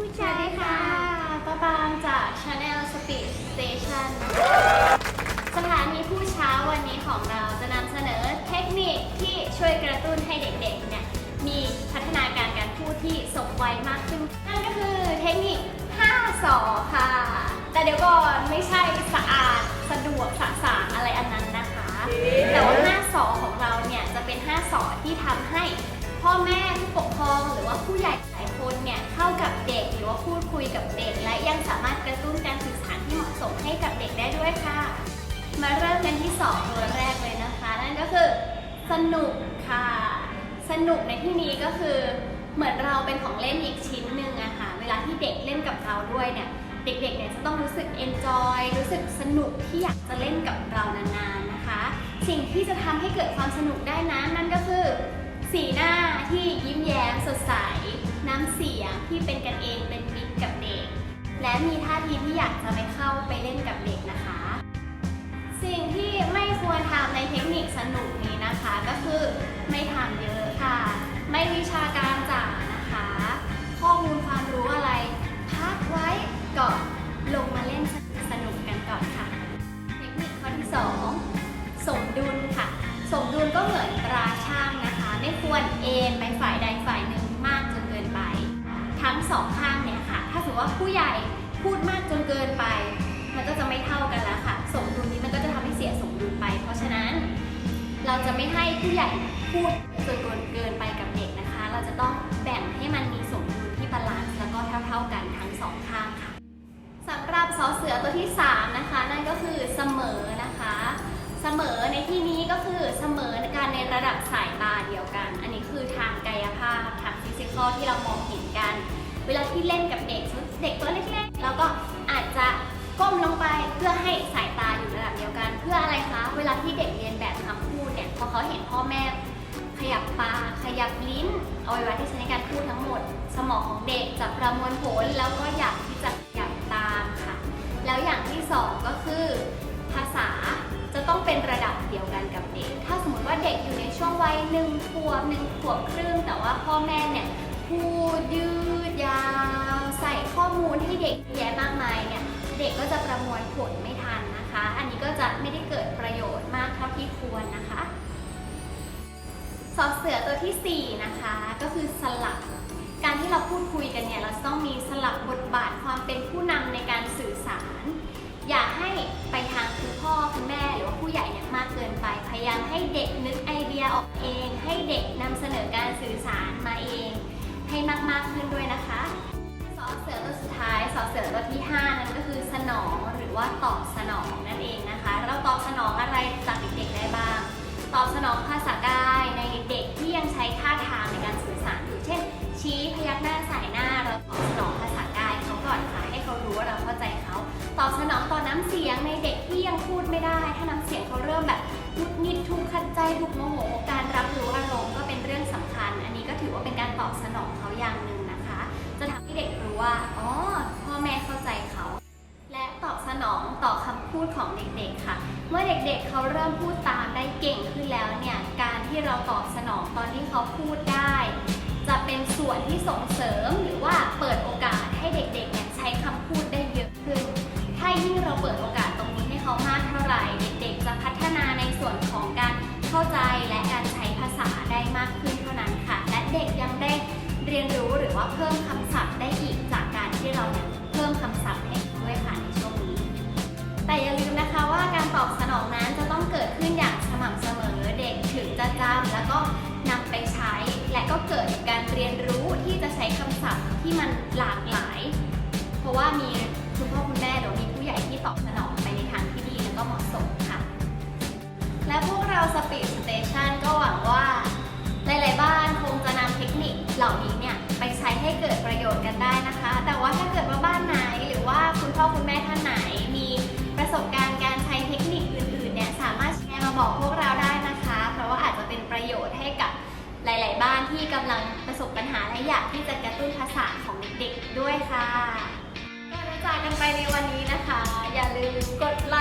ผู้สชาวัสยดีค่ะป้าปามจาก Channel Speed Station สถานีผู้เช้าวันนี้ของเราจะนำเสนอเทคนิคที่ช่วยกระตุ้นให้เด็กๆเนี่ยมีพัฒนาการการพูดที่สมวัยมากขึ้น นั่นก็คือเทคนิค 5สอค่ะ แต่เดี๋ยวก่อนไม่ใช่สะอาดสะดวกสะสางอะไรอันนั้นนะคะ แต่ว่า5สอของเราเนี่ยจะเป็น 5สอที่ทำให้พ่อแม่ผู้ปกครองหรื พูดคุยกับเด็ก และยังสามารถกระตุ้นการสื่อสารที่เหมาะสมให้กับเด็กได้ด้วยค่ะ มาเริ่มกันที่สองตัวแรกเลยนะคะ นั่นก็คือสนุกค่ะ สนุกในที่นี้ก็คือ เหมือนเราเป็นของเล่นอีกชิ้นหนึ่งอะค่ะ เวลาที่เด็กเล่นกับเราด้วยเนี่ย เด็กๆเนี่ยจะต้องรู้สึก enjoy รู้สึกสนุกที่อยากจะเล่นกับเรานานๆนะคะ สิ่งที่จะทำให้เกิดความสนุกได้นั้นนั่นก็คือ สีหน้าที่ยิ้มแย้มสดใสน้ำเสียงที่เป็นกันเองเป็น และมีท่าทีที่อยากจะไปเข้าไปเล่นกับเด็กนะคะ สิ่งที่ไม่ควรทำในเทคนิคสนุกนี้นะคะ ก็คือไม่ทำเยอะค่ะ ไม่วิชาการจ๋านะคะ ข้อมูลความรู้อะไรพักไว้ก่อนลงมาเล่นสนุกกันก่อนค่ะ เทคนิคข้อที่ 2 สมดุลค่ะ สมดุลก็เหมือนตราช่างนะคะ ไม่ควรเอ็นไปฝ่ายใด ว่าผู้ใหญ่พูดมากจนเกินไป มันก็จะไม่เท่ากันแล้วค่ะ สมดุลนี้มันก็จะทำให้เสียสมดุลไป เพราะฉะนั้น เราจะไม่ให้ผู้ใหญ่พูดจนเกินเกินไปกับเด็กนะคะ เราจะต้องแบ่งให้มันมีสมดุลที่บาลานซ์แล้วก็เท่าๆกันทั้งสองข้างค่ะสำหรับสอเสือตัวที่ 3 นะคะ นั่นก็คือเสมอนะคะ เสมอในที่นี้ก็คือเสมอการในระดับสายตาเดียวกัน อันนี้คือทางกายภาพทางฟิสิกอลที่เรามองเห็นกัน เวลาที่เล่นกับเด็ก เด็กตัวเล็กๆ เราก็อาจจะก้มลงไปเพื่อให้สายตาอยู่ระดับเดียวกัน เพื่ออะไรคะ เวลาที่เด็กเรียนแบบคำพูดเนี่ยพอเขาเห็นพ่อแม่ขยับปากขยับลิ้นอวัยวะที่ใช้ในการพูดทั้งหมด สมองของเด็กจะประมวลผลแล้วก็อยากที่จะขยับตามค่ะ แล้วอย่างที่สองก็คือ ภาษาจะต้องเป็นระดับเดียวกันกับเด็ก ถ้าสมมติว่าเด็กอยู่ในช่วงวัยหนึ่งขวบหนึ่งขวบครึ่งแต่ว่าพ่อแม่เนี่ยพูด จะประมวลผลไม่ทันนะคะ อันนี้ก็จะไม่ได้เกิดประโยชน์มากเท่าที่ควรนะคะ สอเสือตัวทีสี่ 4 นะคะ ก็คือสลับ การที่เราพูดคุยกันเนี่ยเราต้องมีสลับบทบาทความเป็นผู้นำในการสื่อสาร อย่าให้ไปทางคุณพ่อคุณแม่หรือว่าผู้ใหญ่เนี่ยมากเกินไป พยายามให้เด็กนึกไอเดียออกเอง ให้เด็กนำเสนอการสื่อสารมาเอง ให้มากๆขึ้นด้วยนะคะ สอเสือตัวสุดท้าย สอเสือตัวที่ 5 นั่นก็คือ นองหรือว่าตอบสนองนั่นเองนะคะ เราตอบสนองอะไรจากเด็กๆได้บ้าง ตอบสนองภาษากายในเด็กที่ยังใช้ท่าทางในการสื่อสารอยู่เช่น ชี้พยักหน้าสายหน้าเราตอบสนองภาษากายเขาก่อนค่ะให้เขารู้ว่าเราเข้าใจเขาตอบสนองต่อน้ำเสียงในเด็กที่ยังพูดไม่ได้ ถ้าน้ำเสียงเขาเริ่มแบบหุดหงิดทุกขัดใจถูกโมโหการรับรู้อารมณ์ก็เป็นเรื่องสำคัญ อันนี้ก็ถือว่าเป็นการตอบสนองเขาอย่างหนึ่งนะคะ จะทำให้เด็กรู้ว่า นองต่อคำพูดของเด็กๆค่ะ เมื่อเด็กๆเขาเริ่มพูดตามได้เก่งขึ้นแล้วเนี่ย การที่เราตอบสนองตอนที่เขาพูดได้ จะเป็นส่วนที่ส่งเสริมหรือว่าเปิดโอกาสให้เด็กๆเนี่ยใช้คำพูดได้เยอะขึ้น ถ้ายิ่งเราเปิดโอกาสตรงนี้ให้เขามากเท่าไหร่เด็กๆ จะพัฒนาในส่วนของการเข้าใจและการใช้ภาษาได้มากขึ้นเท่านั้นค่ะ และเด็กยังได้เรียนรู้หรือว่าเพิ่มคำศัพท์ได้อีก อบสนองนั้นจะต้องเกิดขึ้นอย่างสม่ำเสมอเด็กถึงจะจำแล้วก็นำไปใช้ และก็เกิดการเรียนรู้ที่จะใช้คำศัพท์ที่มันหลากหลาย เพราะว่ามีคุณพ่อคุณแม่หรือมีผู้ใหญ่ที่ตอบสนองไปในทางที่ดีแล้วก็เหมาะสมค่ะ และพวกเรา Speed Station ก็หวังว่าหลายๆบ้านคงจะนำเทคนิคเหล่านี้เนี่ยไปใช้ให้เกิดประโยชน์กันได้นะคะ แต่ว่าถ้าเกิดว่าบ้านไหนหรือว่าคุณพ่อคุณแม่ท่านไหน ที่กำลังประสบปัญหาและอยากที่จะกระตุ้นภาษาของเด็กๆด้วยค่ะก่อนจะจากกันไปในวันนี้นะคะ อย่าลืมกดไล